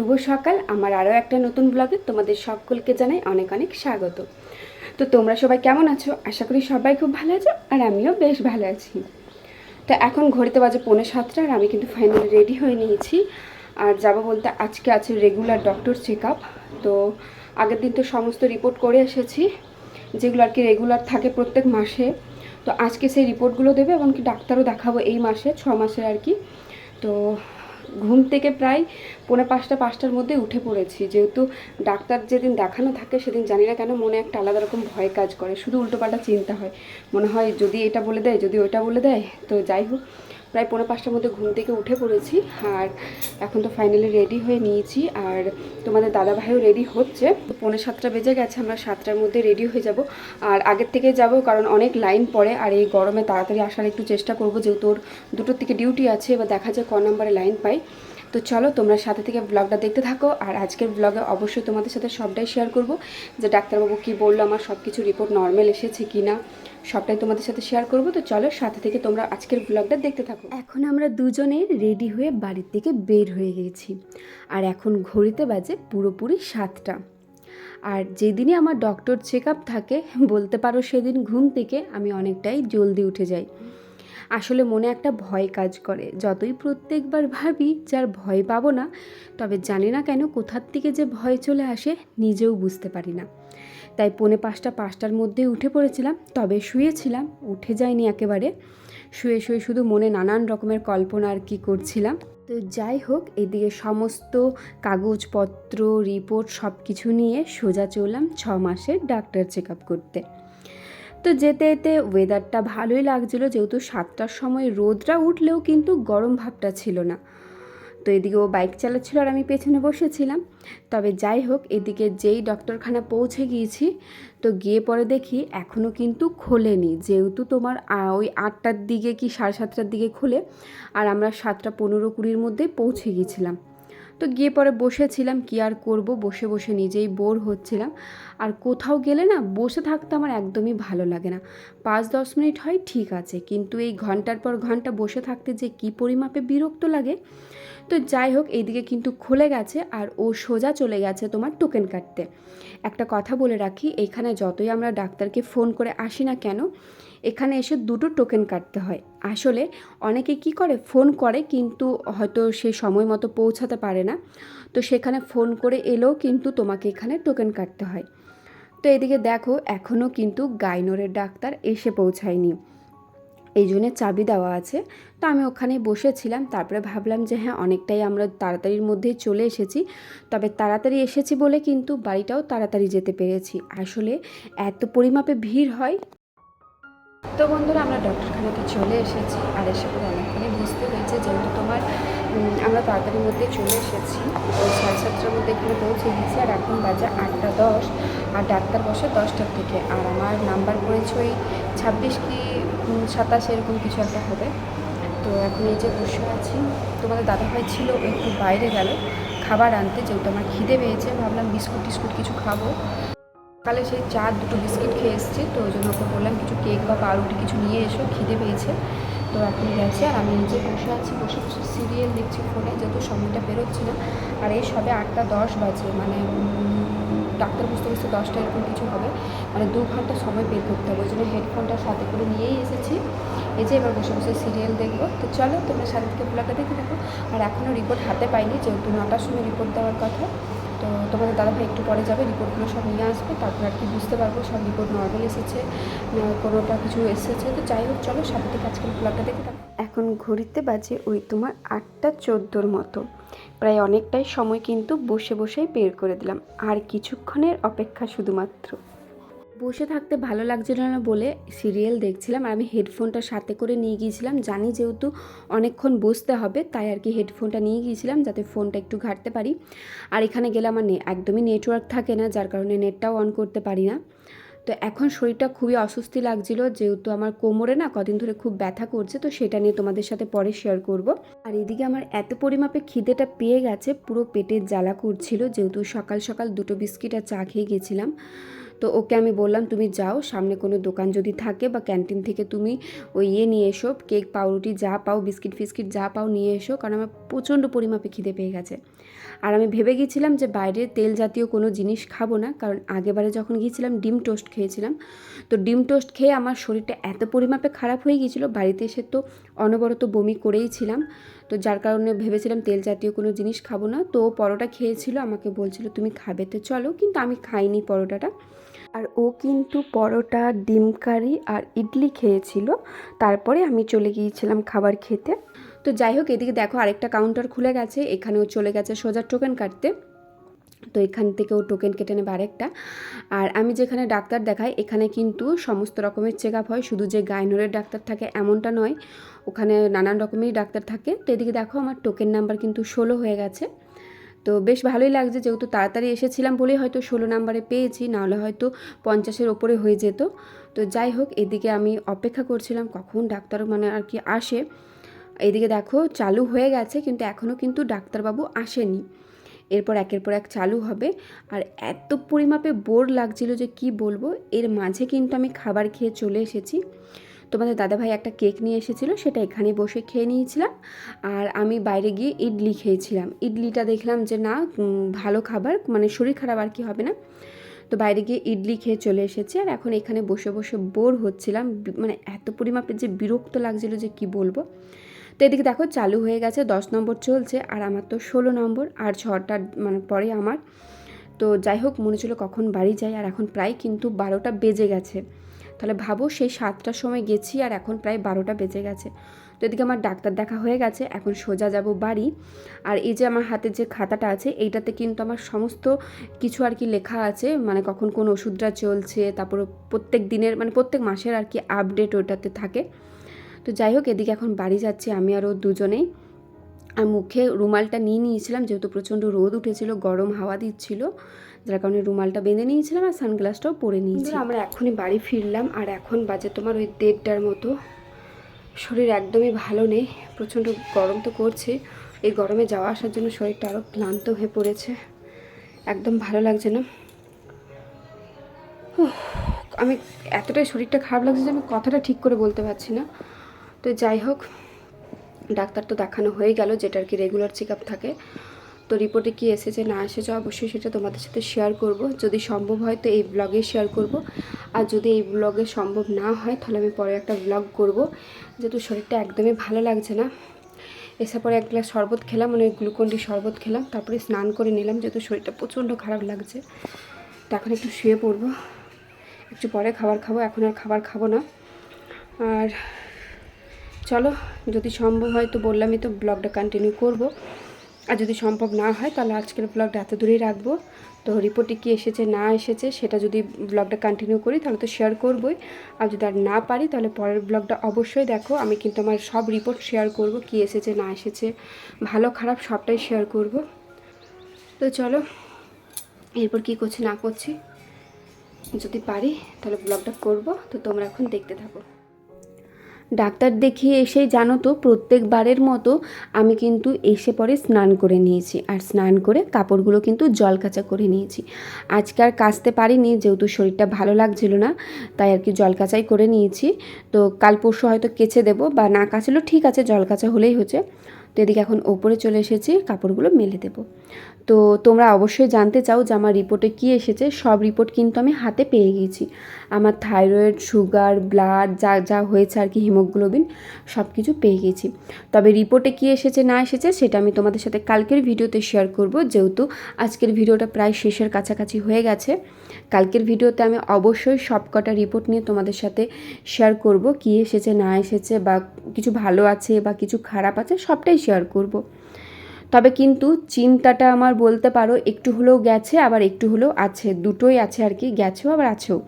শুভ সকাল। আমার আরও একটা নতুন ব্লগে তোমাদের সকলকে জানাই অনেক অনেক স্বাগত। তো তোমরা সবাই কেমন আছো? আশা করি সবাই খুব ভালো আছো আর আমিও বেশ ভালো আছি। তো এখন ঘড়িতে বাজে পৌনে সাতটা আর আমি কিন্তু ফাইনালি রেডি হয়ে নিয়েছি। আর যাব বলতে আজকে আছে রেগুলার ডক্টর চেক তো আগের দিন তো সমস্ত রিপোর্ট করে এসেছি, যেগুলো আর কি রেগুলার থাকে প্রত্যেক মাসে। তো আজকে সেই রিপোর্টগুলো দেবে এবং কি ডাক্তারও দেখাবো এই মাসে, ছ মাসের আর কি। তো ঘুম থেকে প্রায় পৌনে পাঁচটা, পাঁচটার মধ্যে উঠে পড়েছি। যেহেতু ডাক্তার যেদিন দেখানো থাকে, সেদিন জানি না কেন মনে একটা আলাদা রকম ভয় কাজ করে। শুধু উল্টোপাল্টা চিন্তা হয়। মনে হয় যদি এটা বলে দেয়, যদি ওইটা বলে দেয়, তো যাই হোক। প্রায় পনেরো পাঁচটার মধ্যে ঘুম থেকে উঠে পড়েছি আর এখন তো ফাইনালি রেডি হয়ে নিয়েছি আর তোমাদের দাদাভাইও রেডি হচ্ছে। পনেরো সাতটা বেজে গেছে, আমরা সাতটার মধ্যে রেডি হয়ে যাব। আর আগের থেকে যাব কারণ অনেক লাইন পড়ে আর এই গরমে তাড়াতাড়ি আসার একটু চেষ্টা করব, যেহেতু ওর দুটোর থেকে ডিউটি আছে, এবার দেখা যায় ক নম্বরে লাইন পাই। তো চলো তোমরা সাথে থেকে ব্লগটা দেখতে থাকো আর আজকের ব্লগে অবশ্যই তোমাদের সাথে সবটাই শেয়ার করব যে ডাক্তারবাবু কি বলল, আমার সব কিছু রিপোর্ট নর্মাল এসেছে কি না সবটাই তোমাদের সাথে শেয়ার করব। তো চলো সাথে থেকে তোমরা আজকের ব্লগটা দেখতে থাকো। এখন আমরা দুজনে রেডি হয়ে বাড়ির থেকে বের হয়ে গেছি আর এখন ঘড়িতে বাজে পুরোপুরি সাতটা। আর যেদিনই আমার ডক্টর চেক থাকে, বলতে পারো সেদিন ঘুম থেকে আমি অনেকটাই জলদি উঠে যাই। আসলে মনে একটা ভয় কাজ করে। যতই প্রত্যেকবার ভাবি যার ভয় পাবো না, তবে জানি না কেন কোথার থেকে যে ভয় চলে আসে নিজেও বুঝতে পারি না। তাই পৌনে পাঁচটা, পাঁচটার মধ্যে উঠে পড়েছিলাম, তবে শুয়েছিলাম, উঠে যায়নি একেবারে। শুয়ে শুয়ে শুধু মনে নানান রকমের কল্পনা আর কি করছিলাম। তো যাই হোক, এদিকে সমস্ত কাগজপত্র রিপোর্ট সব কিছু নিয়ে সোজা চললাম ছ মাসের ডাক্তার চেক আপ করতে। তো যেতে যেতে ওয়েদারটা ভালোই লাগছিল, যেহেতু সাতটার সময় রোদটা উঠলেও কিন্তু গরম ভাবটা ছিল না। তো এদিকে ও বাইক চালাচ্ছিল আর আমি পেছনে বসেছিলাম। তবে যাই হোক, এদিকে যেই ডক্টরখানা পৌঁছে গিয়েছি, তো গিয়ে পরে দেখি এখনও কিন্তু খোলেনি। যেহেতু তোমার ওই আটটার দিকে কি সাড়ে সাতটার দিকে খোলে, আর আমরা সাতটা পনেরো কুড়ির মধ্যে পৌঁছে গিয়েছিলাম। তো গিয়ে পরে বসেছিলাম, কি আর করব? বসে বসে নিজেই বোর হচ্ছিলাম। আর কোথাও গেলে না বসে থাকতে আমার একদমই ভালো লাগে না। পাঁচ দশ মিনিট হয় ঠিক আছে, কিন্তু এই ঘণ্টার পর ঘণ্টা বসে থাকতে যে কী পরিমাপে বিরক্ত লাগে। তো যাই হোক, এইদিকে কিন্তু খুলে গেছে আর ও সোজা চলে গেছে তোমার টোকেন কাটতে। একটা কথা বলে রাখি, এখানে যতই আমরা ডাক্তারকে ফোন করে আসি না কেন, এখানে এসে দুটো টোকেন কাটতে হয়। আসলে অনেকে কি করে, ফোন করে কিন্তু হয়তো সে সময় মতো পৌঁছাতে পারে না। তো সেখানে ফোন করে এলেও কিন্তু তোমাকে এখানে টোকেন কাটতে হয়। তো এদিকে দেখো এখনও কিন্তু গাইনোরের ডাক্তার এসে পৌঁছায়নি। এই জন্য চাবি দেওয়া আছে। তো আমি ওখানে বসেছিলাম, তারপরে ভাবলাম যে হ্যাঁ অনেকটাই আমরা তাড়াতাড়ির মধ্যেই চলে এসেছি। তবে তাড়াতাড়ি এসেছি বলে কিন্তু বাড়িটাও তাড়াতাড়ি যেতে পেরেছি। আসলে এত পরিমাপে ভিড় হয়। তো বন্ধুরা, আমরা ডক্টরখানাতে চলে এসেছি। আর এসে পরে অনেকক্ষণই বুঝতে হয়েছে, যেহেতু তোমার আমরা তাড়াতাড়ির মধ্যে চলে এসেছি। তো সাড়ে সাতটার মধ্যে এখানে পৌঁছে গেছি আর এখন বাজে আটটা দশ। আর ডাক্তার বসে দশটার থেকে আর আমার নাম্বার পড়েছে ওই ছাব্বিশ কি সাতাশ এরকম কিছু একটা হবে। তো এখন এই যে বসে আছি, তোমাদের দাদাভাই ছিল একটু বাইরে গেল। খাবার আনতে, যেহেতু আমার খিদে পেয়েছে, ভাবলাম বিস্কুট টিস্কুট কিছু খাব। সকালে সেই চা, দুটো বিস্কিট খেয়ে এসেছি, তো ওই জন্য ওকে বললাম, কিছু কেক বা পাউরুটি কিছু নিয়ে এসো, খিদে পেয়েছে। তো এখন গেছে। আর আমি নিজে বসে আছি, বসে বসে সিরিয়াল দেখছি ফোনে যেহেতু সময়টা বেরোচ্ছে না। আর এই সবে আটটা দশ বাজে মানে ডাক্তার বুঝতে বুঝতে দশটা এরকম কিছু হবে। মানে দু ঘণ্টা সময় বের করতে হবে, ওই জন্য হেডফোনটা সাথে করে নিয়েই এসেছি। এই যে এবার বসে বসে সিরিয়াল দেখব। তো চলো, তোমরা সাথে থেকে ব্লগটা দেখে থাকো। আর এখনও রিপোর্ট হাতে পাইনি, যেহেতু নটার সময় রিপোর্ট দেওয়ার কথা। তো তোমাদের দাদাভাই একটু পরে যাবে, রিপোর্টগুলো সব নিয়ে আসবে, তারপর আর কি বুঝতে পারব, সব রিপোর্ট নর্মাল এসেছে কোনোটা কিছু এসেছে। তো যাই হোক, চলো সাথে থেকে আজকের ব্লগটা দেখে এখন ঘড়িতে বাজে ওই তোমার আটটা চোদ্দোর মতো। প্রায় অনেকটাই সময় কিন্তু বসে বসেই বের করে দিলাম, আর কিছুক্ষণের অপেক্ষা শুধুমাত্র। বসে থাকতে ভালো লাগছিল না বলে সিরিয়াল দেখছিলাম আর আমি হেডফোনটা সাথে করে নিয়ে গিয়েছিলাম। জানি যেহেতু অনেকক্ষণ বসতে হবে, তাই আর কি হেডফোনটা নিয়ে গিয়েছিলাম যাতে ফোনটা একটু ঘাটতে পারি। আর এখানে গেলে আমার একদমই নেটওয়ার্ক থাকে না, যার কারণে নেটটাও অন করতে পারি না। তো এখন শরীরটা খুবই অস্বস্তি লাগছিল, যেহেতু আমার কোমরে না কদিন ধরে খুব ব্যথা করছে, তো সেটা নিয়ে তোমাদের সাথে পরে শেয়ার করব। আর এদিকে আমার এত পরিমাপে খিদেটা পেয়ে গেছে, পুরো পেটের জ্বালা করছিল, যেহেতু সকাল সকাল দুটো বিস্কিট আর চা খেয়ে গেছিলাম। তো ওকে আমি বললাম, তুমি যাও, সামনে কোনো দোকান যদি থাকে বা ক্যান্টিন থেকে তুমি ওই ইয়ে নিয়ে এসো, কেক, পাউরুটি যা পাও, বিস্কিট ফিস্কিট যা পাও নিয়ে এসো, কারণ আমার প্রচণ্ড পরিমাপে খিদে পেয়ে গেছে। আর আমি ভেবে গিয়েছিলাম যে বাইরে তেল জাতীয় কোনো জিনিস খাব না, কারণ আগেবারে যখন গিয়েছিলাম, ডিম টোস্ট খেয়েছিলাম। তো ডিম টোস্ট খেয়ে আমার শরীরটা এত পরিমাপে খারাপ হয়ে গিয়েছিল, বাড়িতে এসে তো অনবরত বমি করেই ছিলাম। তো যার কারণে ভেবেছিলাম তেল জাতীয় কোনো জিনিস খাব না। তো পরোটা খেয়েছিল, আমাকে বলছিল, তুমি খাবে তো চলো। কিন্তু আমি খাইনি পরোটাটা। আর ও কিন্তু পরোটা, ডিম কারি আর ইডলি খেয়েছিল। তারপরে আমি চলে গিয়েছিলাম খাবার খেতে। তো যাই হোক, এদিকে দেখো আরেকটা কাউন্টার খুলে গেছে। এখানেও চলে গেছে সোজা টোকেন কাটতে। তো এখান থেকে ও টোকেন কেটে নেবে আরেকটা। আর আমি যেখানে ডাক্তার দেখাই, এখানে কিন্তু সমস্ত রকমের চেক আপ হয়। শুধু যে গাইনোরের ডাক্তার থাকে এমনটা নয়, ওখানে নানান রকমেরই ডাক্তার থাকে। তো এদিকে দেখো আমার টোকেন নাম্বার কিন্তু ষোলো হয়ে গেছে। তো বেশ ভালোই লাগছে যেহেতু তাড়াতাড়ি এসেছিলাম বলেই হয়তো ষোলো নাম্বারে পেয়েছি, নাহলে হয়তো পঞ্চাশের ওপরে হয়ে যেত। তো যাই হোক, এদিকে আমি অপেক্ষা করছিলাম কখন ডাক্তার মানে আর কি আসে। এদিকে দেখো চালু হয়ে গেছে, কিন্তু এখনও কিন্তু ডাক্তারবাবু আসেনি। এরপর একের পর এক চালু হবে। আর এত পরিমাপে বোর লাগছিল যে কি বলব, এর মাঝে কিন্তু আমি খাবার খেয়ে চলে এসেছি। তোমাদের দাদাভাই একটা কেক নিয়ে এসেছিল, সেটা এখানে বসে খেয়ে নিয়েছিলাম। আর আমি বাইরে গিয়ে ইডলি খেয়েছিলাম। ইডলিটা দেখলাম যে না ভালো খাবার মানে শরীর খারাপ আর কি হবে না। তো বাইরে গিয়ে ইডলি খেয়ে চলে এসেছি। আর এখন এখানে বসে বসে বোর হচ্ছিলাম। মানে এত পরিমাপে যে বিরক্ত লাগছিল যে কি বলব। তো এদিকে দেখো চালু হয়ে গেছে, দশ নম্বর চলছে। আর আমার তো ষোলো নম্বর, আর ছটার মানে পরে আমার। তো যাই হোক, মনে ছিল কখন বাড়ি যাই। আর এখন প্রায় কিন্তু বারোটা বেজে গেছে। তাহলে ভাবো সেই সাতটার সময় গেছি আর এখন প্রায় বারোটা বেজে গেছে। তো এদিকে আমার ডাক্তার দেখা হয়ে গেছে, এখন সোজা যাব বাড়ি। আর এই যে আমার হাতে যে খাতাটা আছে, এইটাতে কিন্তু আমার সমস্ত কিছু আর কি লেখা আছে মানে কখন কোন ওষুধটা চলছে তারপর প্রত্যেক দিনের মানে প্রত্যেক মাসের আর কি আপডেট ওটাতে থাকে। তো যাই হোক, এদিকে এখন বাড়ি যাচ্ছি আমি আর ও দুজনেই। আর মুখে রুমালটা নিয়ে নিয়েছিলাম, যেহেতু প্রচণ্ড রোদ উঠেছিল, গরম হাওয়া দিচ্ছিল। যার কারণে রুমালটা বেঁধে নিয়েছিলাম আর সানগ্লাসটাও পরে নিয়েছি। আমরা এখনই বাড়ি ফিরলাম আর এখন বাজে তোমার ওই দেড়টার মতো। শরীর একদমই ভালো নেই প্রচণ্ড গরম তো করছে। এই গরমে যাওয়া আসার জন্য শরীরটা আরও ক্লান্ত হয়ে পড়েছে। একদম ভালো লাগছে না। আমি এতটাই শরীরটা খারাপ লাগছে যে আমি কথাটা ঠিক করে বলতে পারছি না। তো যাই হোক ডাক্তার তো দেখানো হয়ে গেল যেটা আর কি রেগুলার চেক আপ থাকে। তো রিপোর্টে কি এসেছে, না এসেছে, অবশ্যই সেটা তোমাদের সাথে শেয়ার করব। যদি সম্ভব হয় তো এই ব্লগে শেয়ার করব। আর যদি এই ব্লগে সম্ভব না হয়, তাহলে আমি পরে একটা ব্লগ করব। যেহেতু শরীরটা একদমই ভালো লাগছে না। এসে পরে এক গ্লাস শরবত খেলাম মানে গ্লুকন্ডি শরবত খেলাম, তারপরে স্নান করে নিলাম, যেহেতু শরীরটা প্রচণ্ড খারাপ লাগছে। তো এখন একটু শুয়ে পড়ব। একটু পরে খাবার খাব, এখন আর খাবার খাব না। আর চলো, যদি সম্ভব হয় তো বললামই তো ব্লগটা কন্টিনিউ করব। আর যদি সম্ভব না হয়, তাহলে আজকের ব্লগটা এত দূরেই রাখব। তো রিপোর্টে কি এসেছে, না এসেছে, সেটা যদি ব্লগটা কন্টিনিউ করি, তাহলে তো শেয়ার করবই। আর যদি আর না পারি, তাহলে পরের ব্লগটা অবশ্যই দেখো। আমি কিন্তু আমার সব রিপোর্ট শেয়ার করব, কি এসেছে, না এসেছে। ভালো, খারাপ, সবটাই শেয়ার করব। তো চলো, এরপর কি করছি, না করছি, যদি পারি, তাহলে ব্লগটা করব। তো তোমরা এখন দেখতে থাকো। ডাক্তার দেখিয়ে এসেই জানো তো, প্রত্যেকবারের মতো আমি কিন্তু এসে পরে স্নান করে নিয়েছি। আর স্নান করে কাপড়গুলো কিন্তু জল কাচা করে নিয়েছি। আজকে আর কাচতে পারিনি, যেহেতু শরীরটা ভালো লাগছিল না, তাই আর কি জল কাঁচাই করে নিয়েছি। তো কাল পরশু হয়তো কেচে দেবো বা না কাচলেও ঠিক আছে, জল কাচা হলেই হচ্ছে। তো এদিকে এখন ওপরে চলে এসেছি, কাপড়গুলো মেলে দেবো। তো তোমরা অবশ্যই জানতে চাও যে আমার রিপোর্টে কী এসেছে। সব রিপোর্ট কিন্তু আমি হাতে পেয়ে গিয়েছি আমার থাইরয়েড, সুগার, ব্লাড, যা যা হয়েছে আর কি, হিমোগ্লোবিন, সব কিছু পেয়ে গেছি। তবে রিপোর্টে কী এসেছে, না এসেছে, সেটা আমি তোমাদের সাথে কালকের ভিডিওতে শেয়ার করব। যেহেতু আজকের ভিডিওটা প্রায় শেষের কাছাকাছি হয়ে গেছে, কালকের ভিডিওতে আমি অবশ্যই সব কটা রিপোর্ট নিয়ে তোমাদের সাথে শেয়ার করব। কী এসেছে, না এসেছে, বা কিছু ভালো আছে বা কিছু খারাপ আছে, সবটাই শেয়ার করব। তবে কিন্তু চিন্তাটা আমার বলতে পারো, একটু হলেও গেছে, আবার একটু হলেও আছে। দুটোই আছে আর কি, গেছেও, আবার আছেও।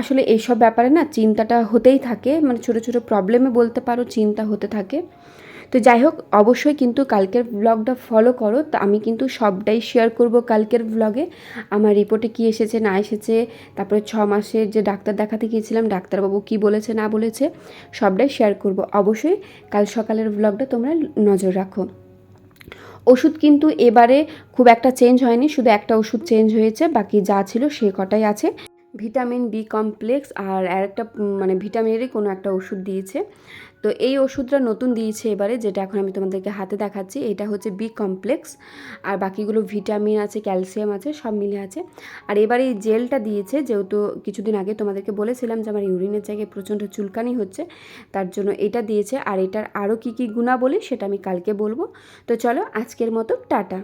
আসলে এইসব ব্যাপারে না চিন্তাটা হতেই থাকে মানে ছোটো ছোটো প্রবলেমে বলতে পারো চিন্তা হতে থাকে। তো যাই হোক, অবশ্যই কিন্তু কালকের ব্লগটা ফলো করো। তো আমি কিন্তু সবটাই শেয়ার করব কালকের ব্লগে আমার রিপোর্টে কি এসেছে, না এসেছে, তারপরে ছ মাসের যে ডাক্তার দেখাতে গিয়েছিলাম, ডাক্তারবাবু কি বলেছে, না বলেছে, সবটাই শেয়ার করব। অবশ্যই কাল সকালের ব্লগটা তোমরা নজর রাখো। ওষুধ কিন্তু এবারে খুব একটা চেঞ্জ হয়নি, শুধু একটা ওষুধ চেঞ্জ হয়েছে, বাকি যা ছিল সে কটাই আছে। ভিটামিন বি কমপ্লেক্স আর আরেকটা মানে ভিটামিনেরই কোনো একটা ওষুধ দিয়েছে। তো এই ওষুধটা নতুন দিয়েছে এবারে, যেটা এখন আমি তোমাদেরকে হাতে দেখাচ্ছি, এটা হচ্ছে বি কমপ্লেক্স আর বাকিগুলো ভিটামিন আছে, ক্যালসিয়াম আছে, সব মিলে আছে। আর এবারে এই জেলটা দিয়েছে, যেহেতু কিছুদিন আগে তোমাদেরকে বলেছিলাম যে আমার ইউরিনের জায়গায় প্রচণ্ড চুলকানি হচ্ছে, তার জন্য এটা দিয়েছে। আর এটার আরও কী কী গুণাবলী সেটা আমি কালকে বলব। তো চলো আজকের মতো, টাটা।